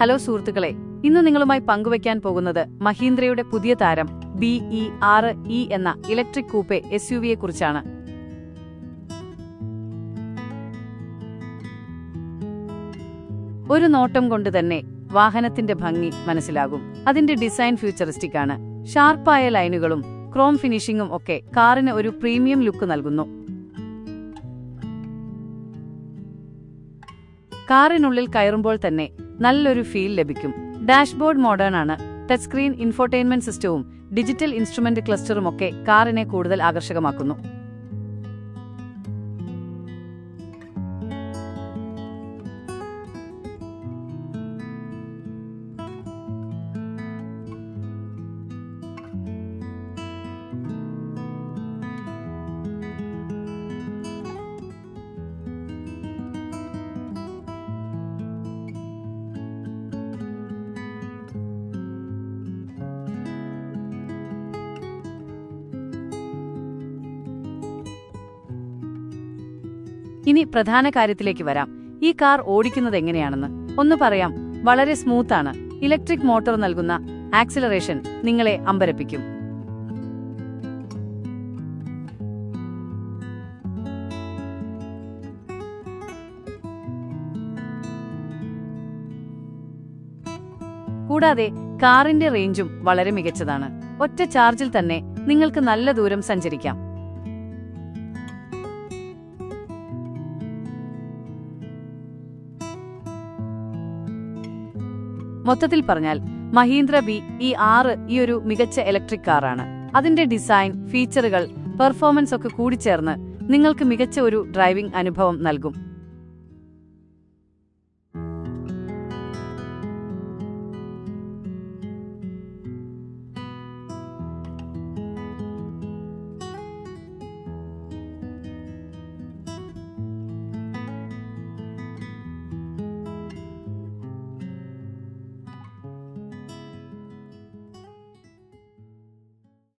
Hello സുഹൃത്തുക്കളെ ഇന്ന് നിങ്ങളുമായി പങ്കുവയ്ക്കാൻ പോകുന്നത് മഹീന്ദ്രയുടെ പുതിയ താരം ബി ഇ ആറ് ഇ എന്ന ഇലക്ട്രിക് കൂപ്പെ എസ് യു വിയെ കുറിച്ചാണ് ഒരു നോട്ടം കൊണ്ട് തന്നെ വാഹനത്തിന്റെ ഭംഗി മനസ്സിലാകും. അതിന്റെ ഡിസൈൻ ഫ്യൂച്ചറിസ്റ്റിക് ആണ്. ഷാർപ്പായ ലൈനുകളും ക്രോം ഫിനിഷിംഗും ഒക്കെ കാറിന് ഒരു പ്രീമിയം ലുക്ക് നൽകുന്നു. കാറിനുള്ളിൽ കയറുമ്പോൾ തന്നെ നല്ലൊരു ഫീൽ ലഭിക്കും. ഡാഷ്ബോർഡ് മോഡേൺ ആണ്. ടച്ച് സ്ക്രീൻ ഇൻഫോർടൈൻമെന്റ് സിസ്റ്റവും ഡിജിറ്റൽ ഇൻസ്ട്രുമെന്റ് ക്ലസ്റ്ററും ഒക്കെ കാറിനെ കൂടുതൽ ആകർഷകമാക്കുന്നു. ഇനി പ്രധാന കാര്യത്തിലേക്ക് വരാം. ഈ കാർ ഓടിക്കുന്നത് എങ്ങനെയാണെന്ന്. ഒന്ന് പറയാം. വളരെ സ്മൂത്താണ്. ഇലക്ട്രിക് മോട്ടോർ നൽകുന്ന ആക്സിലറേഷൻ നിങ്ങളെ അമ്പരപ്പിക്കും. കൂടാതെ കാറിന്റെ റേഞ്ചും വളരെ മികച്ചതാണ്. ഒറ്റ ചാർജിൽ തന്നെ നിങ്ങൾക്ക് നല്ല ദൂരം സഞ്ചരിക്കാം. മൊത്തത്തിൽ പറഞ്ഞാൽ മഹീന്ദ്ര ബി ഇ ആറ് ഈ ഒരു മികച്ച ഇലക്ട്രിക് കാറാണ് അതിന്റെ ഡിസൈൻ ഫീച്ചറുകൾ പെർഫോമൻസ് ഒക്കെ കൂടിച്ചേർന്ന് നിങ്ങൾക്ക് മികച്ച ഒരു ഡ്രൈവിംഗ് അനുഭവം നൽകും.